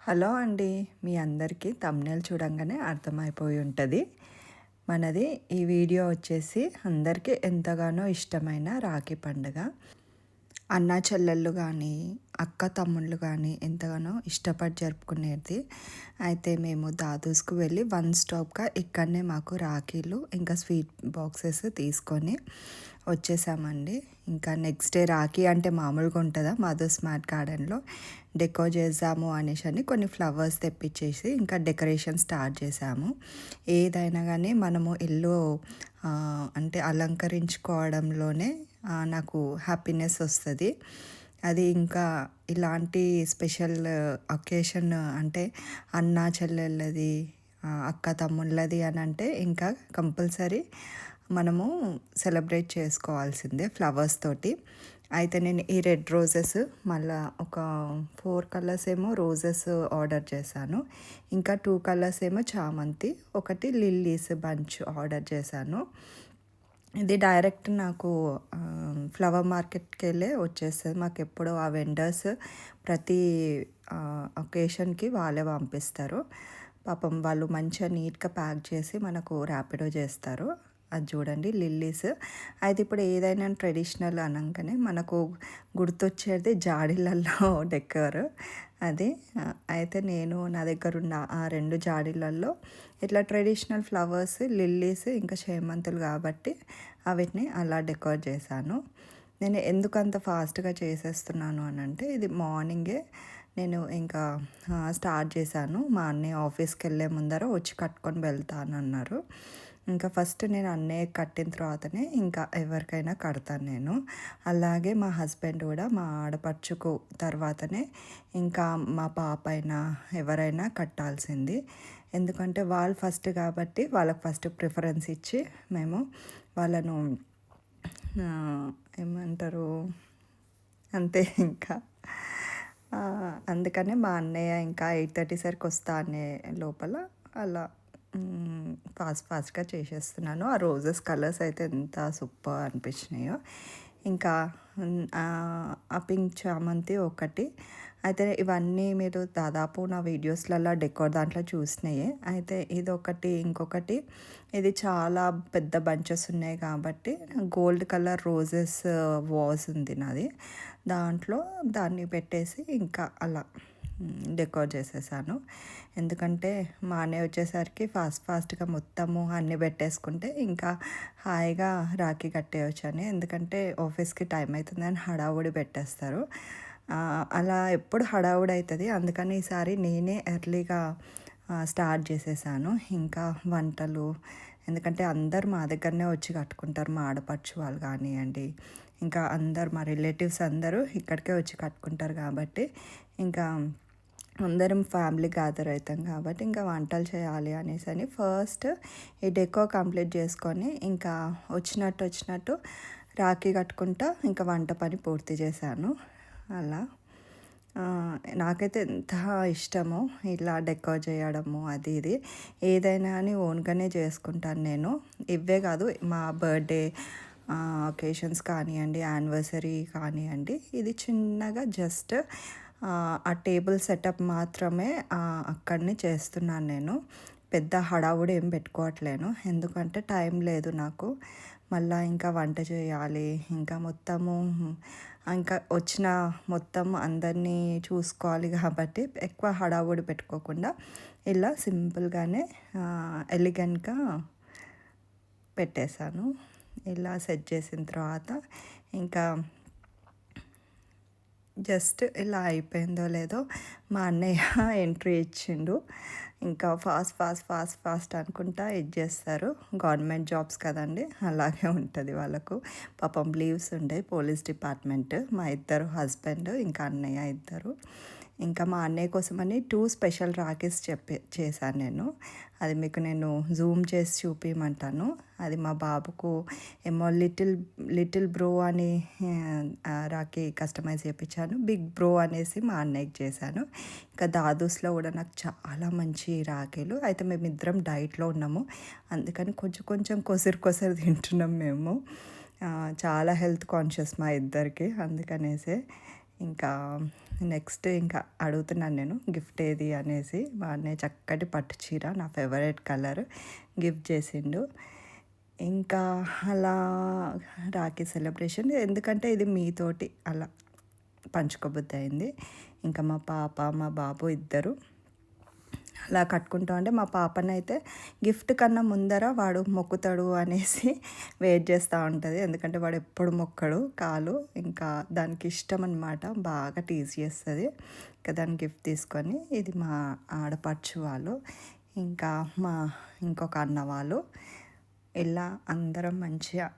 Hello అండి. మీ అందరికీ thumbnail చూడంగానే అర్థమైపోయి ఉంటుంది. మనది ఈ వీడియో వచ్చేసి అందరికీ ఎంతగానో ఇష్టమైన రాఖీ పండుగ. అన్నా చెల్లెళ్ళు కానీ అక్క తమ్ముళ్ళు కానీ ఎంతగానో ఇష్టపడి జరుపుకునేది. అయితే మేము దాదూస్కు వెళ్ళి వన్ స్టాప్గా ఇక్కడనే మాకు రాఖీలు ఇంకా స్వీట్ బాక్సెస్ తీసుకొని వచ్చేసామండి. ఇంకా నెక్స్ట్ డే రాఖీ అంటే మామూలుగా ఉంటుందా? మధు స్మార్ట్ గార్డెన్లో డెకో చేద్దాము అనేసి అని కొన్ని ఫ్లవర్స్ తెప్పించేసి ఇంకా డెకరేషన్ స్టార్ట్ చేసాము. ఏదైనా కానీ మనము ఇల్లు అంటే అలంకరించుకోవడంలోనే నాకు హ్యాపీనెస్ వస్తుంది. అది ఇంకా ఇలాంటి స్పెషల్ అకేషన్ అంటే అన్నా చెల్లెళ్ళది అక్క తమ్ముళ్ళది అని అంటే ఇంకా కంపల్సరీ మనము సెలబ్రేట్ చేసుకోవాల్సిందే ఫ్లవర్స్ తోటి. అయితే నేను ఈ రెడ్ రోజెస్ మళ్ళా ఒక ఫోర్ కలర్స్ ఏమో రోజెస్ ఆర్డర్ చేశాను. ఇంకా టూ కలర్స్ ఏమో చామంతి ఒకటి లిల్లీస్ బంచ్ ఆర్డర్ చేశాను. ఇది డైరెక్ట్ నాకు ఫ్లవర్ మార్కెట్కి వెళ్ళే వచ్చేస్తుంది. మాకు ఎప్పుడో ఆ వెండర్స్ ప్రతి ఒకేషన్కి వాళ్ళే పంపిస్తారు. పాపం వాళ్ళు మంచిగా నీట్గా ప్యాక్ చేసి మనకు ర్యాపిడో చేస్తారు. అది చూడండి లిల్లీస్. అయితే ఇప్పుడు ఏదైనా ట్రెడిషనల్ అనగానే మనకు గుర్తొచ్చేది జాడీలలో డెక్కర్ అది అయితే నేను నా దగ్గర ఉన్న ఆ రెండు జాడీలలో ఇట్లా ట్రెడిషనల్ ఫ్లవర్స్ లిల్లీస్ ఇంకా చేమంతులు కాబట్టి వీటిని అలా డెకోర్ చేశాను. నేను ఎందుకు అంత ఫాస్ట్గా చేసేస్తున్నాను అని అంటే ఇది మార్నింగే నేను ఇంకా స్టార్ట్ చేశాను. మా అన్నయ్య ఆఫీస్కి వెళ్ళే ముందర వచ్చి కట్టుకొని వెళ్తాను అన్నారు ఇంకా ఫస్ట్ నేను అన్నయ్య కట్టిన తర్వాతనే ఇంకా ఎవరికైనా కడతాను నేను. అలాగే మా హస్బెండ్ కూడా మా ఆడపడుచుకు తర్వాతనే ఇంకా మా పాప అయినా ఎవరైనా కట్టాల్సింది. ఎందుకంటే వాళ్ళు ఫస్ట్ కాబట్టి వాళ్ళకి ఫస్ట్ ప్రిఫరెన్స్ ఇచ్చి మేము వాళ్ళను ఏమంటారు అంతే ఇంకా. అందుకనే మా అన్నయ్య ఇంకా ఎయిట్ థర్టీ సరికి వస్తా అనే లోపల అలా ఫాస్ట్ ఫాస్ట్గా చేసేస్తున్నాను. ఆ రోజెస్ కలర్స్ అయితే ఎంత సూపర్ అనిపించినాయో. ఇంకా ఆ పింక్ చామంతి ఒకటి. అయితే ఇవన్నీ మీరు దాదాపు నా వీడియోస్లలో డెకోర్ దాంట్లో చూసినాయి. అయితే ఇది ఒకటి ఇంకొకటి. ఇది చాలా పెద్ద బంచెస్ ఉన్నాయి కాబట్టి గోల్డ్ కలర్ రోజెస్ వాజ్ ఉంది నాది. దాంట్లో దాన్ని పెట్టేసి ఇంకా అలా. డెకోర్ చేసేసాను. ఎందుకంటే మా అన్నయ్య వచ్చేసరికి ఫాస్ట్ ఫాస్ట్గా మొత్తము అన్నీ పెట్టేసుకుంటే ఇంకా హాయిగా రాఖీ కట్టేయచ్చు అని ఎందుకంటే ఆఫీస్కి టైం అవుతుందని హడావుడి పెట్టేస్తారు. అలా ఎప్పుడు హడావుడి అవుతుంది అందుకని ఈసారి నేనే ఎర్లీగా స్టార్ట్ చేసేసాను. ఇంకా వంటలు ఎందుకంటే అందరు మా దగ్గరనే వచ్చి కట్టుకుంటారు. మా ఆడపడుచు వాళ్ళు కానివ్వండి. ఇంకా అందరు మా రిలేటివ్స్ అందరూ ఇక్కడికే వచ్చి కట్టుకుంటారు కాబట్టి ఇంకా అందరం ఫ్యామిలీ గ్యాదర్ అవుతాం కాబట్టి ఇంకా వంటలు చేయాలి అనేసి అని ఫస్ట్ ఈ డెకో కంప్లీట్ చేసుకొని ఇంకా వచ్చినట్టు వచ్చినట్టు రాఖీ కట్టుకుంటా ఇంకా వంట పని పూర్తి చేశాను. అలా. నాకైతే ఎంత ఇష్టమో ఇలా డెకో చేయడము అది ఇది. ఏదైనా అని ఓన్గానే చేసుకుంటాను నేను. ఇవే కాదు మా బర్త్డే ఒకేషన్స్ కానివ్వండి యానివర్సరీ కానివ్వండి ఇది చిన్నగా జస్ట్ ఆ టేబుల్ సెటప్ మాత్రమే అక్కడిని చేస్తున్నాను నేను. పెద్ద హడావుడి ఏం పెట్టుకోవట్లేను. ఎందుకంటే టైం లేదు నాకు. మళ్ళీ ఇంకా వంట చేయాలి. ఇంకా మొత్తము ఇంకా వచ్చిన మొత్తం అందరినీ చూసుకోవాలి కాబట్టి ఎక్కువ హడావుడి పెట్టుకోకుండా ఇలా సింపుల్గానే ఎలిగెంట్గా పెట్టేశాను. ఇలా సెట్ చేసిన తర్వాత ఇంకా జస్ట్ ఇలా అయిపోయిందో లేదో మా అన్నయ్య ఎంట్రీ ఇచ్చిండు. ఇంకా ఫాస్ట్ ఫాస్ట్ ఫాస్ట్ ఫాస్ట్ అనుకుంటా ఇది చేస్తారు. గవర్నమెంట్ జాబ్స్ కదండి అలాగే ఉంటుంది వాళ్ళకు. పాపం లీవ్స్ ఉండే పోలీస్ డిపార్ట్మెంట్ మా ఇద్దరు హస్బెండ్ ఇంకా అన్నయ్య ఇద్దరు. ఇంకా మా అన్నయ్య కోసమని టూ స్పెషల్ రాఖీస్ చెప్పి చేశాను నేను. అది మీకు నేను జూమ్ చేసి చూపించమంటాను అది మా బాబుకు ఏమో లిటిల్ లిటిల్ బ్రో అని రాఖీ కస్టమైజ్ చేయించాను బిగ్ బ్రో అనేసి మా అన్నయ్యకి చేశాను. ఇంకా దాదూస్లో కూడా నాకు చాలా మంచి రాఖీలు అయితే మేము ఇద్దరం డైట్లో ఉన్నాము. అందుకని కొంచెం కొంచెం కొసరు కొసరు తింటున్నాం మేము. చాలా హెల్త్ కాన్షియస్ మా ఇద్దరికి. అందుకనేసే ఇంకా నెక్స్ట్ ఇంకా అడుగుతున్నాను నేను గిఫ్ట్ ఏది అనేసి. మా అన్నయ్య చక్కటి పట్టు చీర నా ఫేవరెట్ కలర్ గిఫ్ట్ చేసిండు. ఇంకా అలా రాఖీ సెలబ్రేషన్. ఎందుకంటే ఇది మీతోటి అలా పంచుకోబుద్ధి అయింది ఇంకా మా పాప మా బాబు ఇద్దరు అలా కట్టుకుంటా అంటే మా పాపనైతే గిఫ్ట్ కన్నా ముందర వాడు మొక్కుతాడు అనేసి వెయిట్ చేస్తూ ఉంటుంది. ఎందుకంటే వాడు ఎప్పుడు మొక్కడు కాలు. ఇంకా దానికి ఇష్టం అనమాట బాగా టీజ్ చేస్తుంది. ఇంకా దాని గిఫ్ట్ తీసుకొని ఇది మా ఆడపడుచు వాళ్ళు. ఇంకా మా ఇంకొక అన్న వాళ్ళు ఇలా అందరం మంచిగా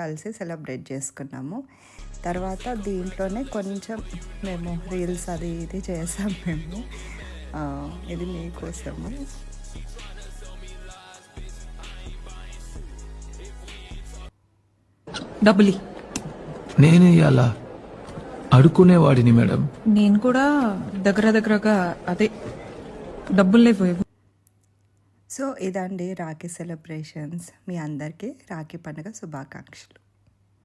కలిసి సెలబ్రేట్ చేసుకున్నాము. తర్వాత దీంట్లోనే కొంచెం మేము రీల్స్ అది ఇది చేసాం మేము. ఇది మీకోసము. డబ్బులి. నేనే అలా అడుకునేవాడిని మేడం. నేను కూడా దగ్గర దగ్గరగా అదే డబ్బులు లేవు సో ఇదండి రాఖీ సెలబ్రేషన్స్. మీ అందరికీ రాఖీ పండుగ శుభాకాంక్షలు.